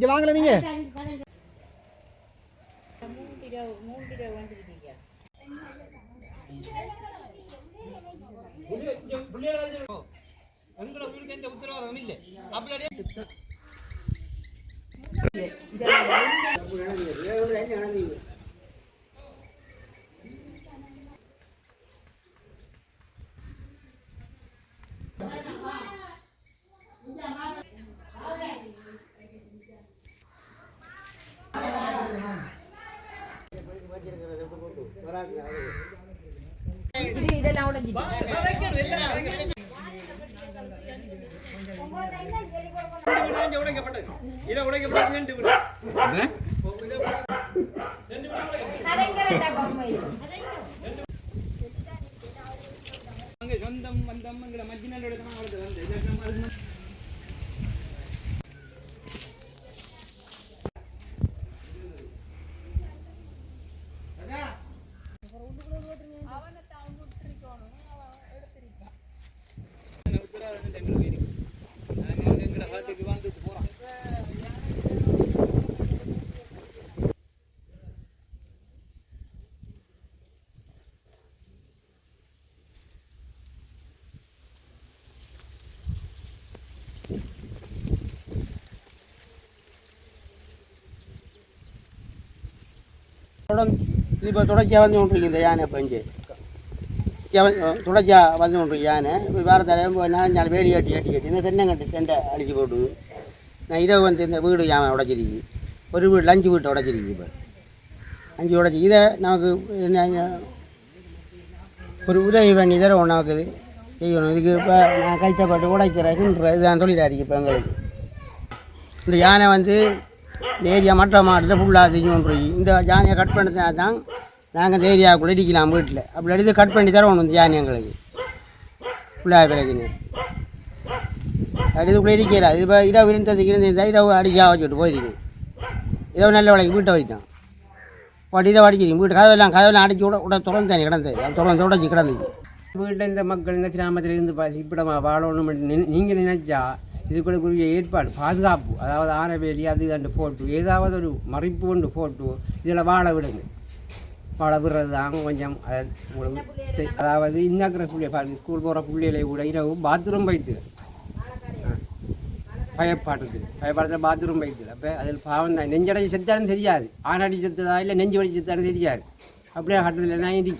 இங்க வாங்கல நீங்க. உத்தரவாதம் இல்லை. தொடர்ச்சியாக வந்து கொண்டிருக்கு இந்த வந்து இப்போ இங்கே. இங்கே வந்து தொடர்ச்சியாக வந்து கொண்டிருக்கு யானை. இப்போ வேறு தலையும் நான் நாலு வேலி கட்டி கட்டி கட்டி இந்த தென்னங்கட்டு தெண்டை அழிச்சு போட்டு நான் இதை வந்து இந்த வீடு யானை உடச்சிருக்கு. ஒரு வீடு அஞ்சு வீட்டை உடச்சிருக்கு இப்போ. அஞ்சு உடச்சி. இதை நமக்கு என்ன ஒரு உதவி பண்ணி தர நமக்கு இது செய்யணும். இதுக்கு இப்போ நான் கஷ்டப்பட்டு உடைக்கிறேன் இதுதான் தொழிலாளிக்கு இப்போ எங்களுக்கு. இந்த யானை வந்து இந்த ஏரியா மற்ற மாட்டில் ஃபுல்லாக தெரியும் போய். இந்த ஜானியை கட் பண்ணதுனா தான் நாங்கள் இந்த ஏரியாவுக்குள்ளே இடிக்கலாம் வீட்டில். அப்படி எடுத்து கட் பண்ணி தரணும் இந்த யானை எங்களுக்கு. ஃபுல்லாக பிறகுன்னு அது இதுக்குள்ளே இடிக்கல. இது இப்போ இரவு இருந்ததுக்கு இருந்து இந்த இரவு அடிக்க வச்சுட்டு போயிருக்கு இரவு நல்ல விலைக்கு வீட்டை வைத்தான் வட்டியில் அடிக்கிறீங்க வீட்டு கதவெல்லாம் கதவெல்லாம் அடிச்சு விட உட திறந்தேன் கிடந்தது. அது திறந்து உடஞ்சி கிடந்துச்சு வீட்டில் இந்த மக்கள் இந்த கிராமத்தில் இருந்து இப்படமா வாழணும் நீங்கள் நினைச்சா இதுக்குள்ளக்குரிய ஏற்பாடு பாதுகாப்பு அதாவது ஆரவேலி அது கண்டு போட்டு ஏதாவது ஒரு மறைப்பு கொண்டு போட்டு இதில் வாழ விடுங்க வாழ விடுறது தான் கொஞ்சம் அது உங்களுக்கு அதாவது இன்னக்கிற பிள்ளைய பாருங்க ஸ்கூல் போகிற பிள்ளைகளை கூட இரவு பாத்ரூம் வைத்து பயப்பாட்டுக்கு பயப்பாடத்தில் பாத்ரூம் வைத்து அப்போ அதில் பாவம் தான். நெஞ்சடை செத்தாலும் தெரியாது. ஆனடி செத்ததா இல்லை நெஞ்சு வடி செத்தாலும் தெரியாது. அப்படியே கட்டத்தில் இருக்கு